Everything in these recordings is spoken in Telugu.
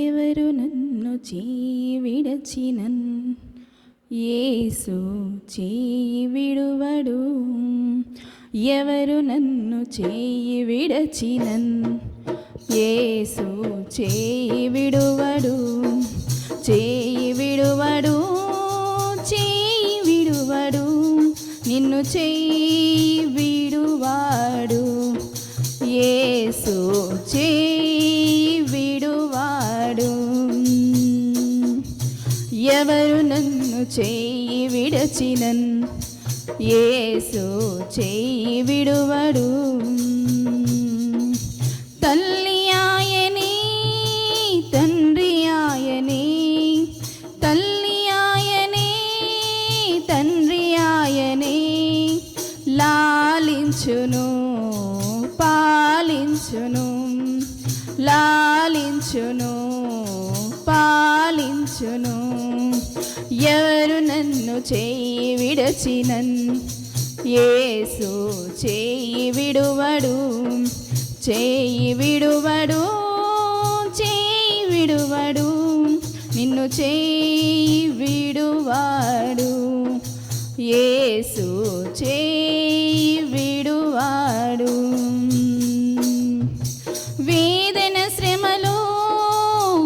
ఎవరు నన్ను చేయి ఏసు యేసు చేయి విడువడు ఎవరు నన్ను చేయి విడచినన్ యేసు చేయి విడువడు చేయి విడువడు చేయి విడువడు నిన్ను చేయి విడువాడు చేయి విడచినన్. ఏసు చేయి విడువడు. తల్లి ఆయని తండ్రి ఆయని. తల్లి ఆయని తండ్రి ఆయని. లాలించును పాలించును. లాలించును పాలించును. ఎవరు నన్ను చేయి విడచినన్? యేసు చేయి విడువడు చేయి విడువడు చేయి విడువడు. నిన్ను చేయి విడువాడు యేసు చేయి విడువాడు. వేదన శ్రమలో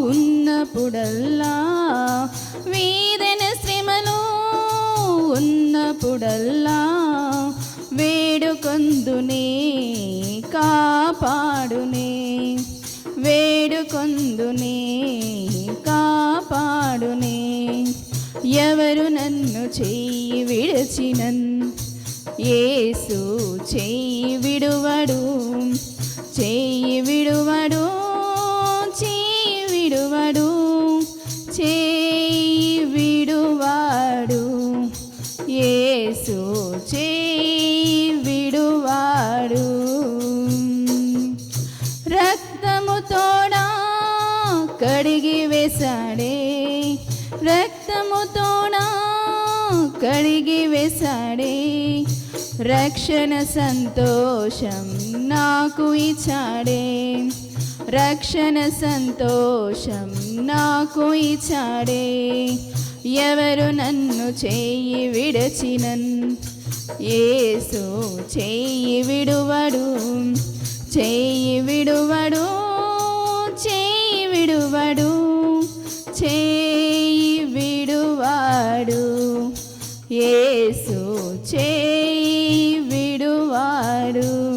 ఉన్నప్పుడల్ వేడుకొందునే కాపాడునే వేడుకొందునే కాపాడునే ఎవరు నన్ను చెయ్యి విడచినన్? యేసు చెయ్యి విడువడు కడిగి వేశాడే. రక్తముతో కడిగి వేశాడే. రక్షణ సంతోషం నాకు ఇచ్చాడే. రక్షణ సంతోషం నాకు ఇచ్చాడే. ఎవరు నన్ను చేయి విడచినన్? ఏసు చేయి విడువడు. చేయి విడువ చేయి విడువాడు. ఏసు చేయి విడువాడు.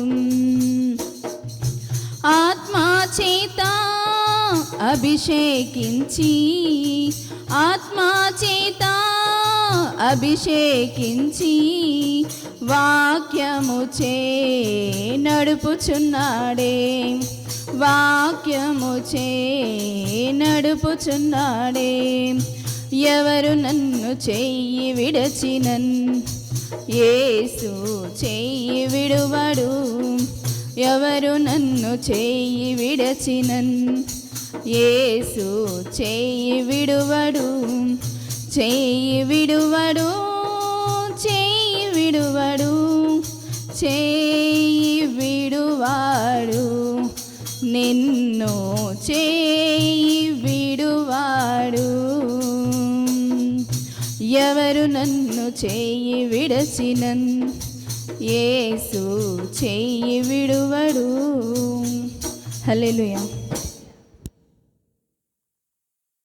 ఆత్మా చేత అభిషేకించి ఆత్మా చేత అభిషేకించి వాక్యము చే నడుపుచున్నాడే. వాక్యము చే నడుపుచున్నాడే. ఎవరు నన్ను చెయ్యి విడచినన్? యేసు చెయ్యి విడువడు. ఎవరు నన్ను చెయ్యి విడచినన్? యేసు చెయ్యి విడువడు. చేయి విడువడు చేయి విడువడు. చేయి ఎన్నో చేయి విడువాడు. ఎవరు నన్ను చేయి విడచినన్? ఏసు చేయి విడువడు. హల్లెలూయా.